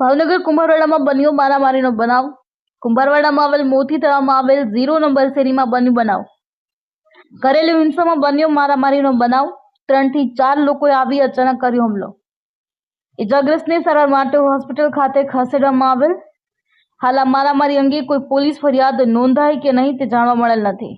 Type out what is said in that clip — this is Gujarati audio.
ભાવનગર કુંભારવાડામાં બન્યો, મારામારીનો બનાવ. કુંભારવાડામાં આવેલ મોતી તળાવમાં આવેલ ઝીરો નંબર શેરીમાં બન્યો બનાવ. ઘરેલુ હિંસામાં બન્યો મારામારીનો બનાવ. ત્રણથી ચાર લોકોએ આવી અચાનક કર્યો હુમલો. ઇજાગ્રસ્તને સારવાર માટે હોસ્પિટલ ખાતે ખસેડવામાં આવેલ. હાલ આ મારામારી અંગે કોઈ પોલીસ ફરિયાદ નોંધાઈ કે નહીં તે જાણવા મળેલ નથી.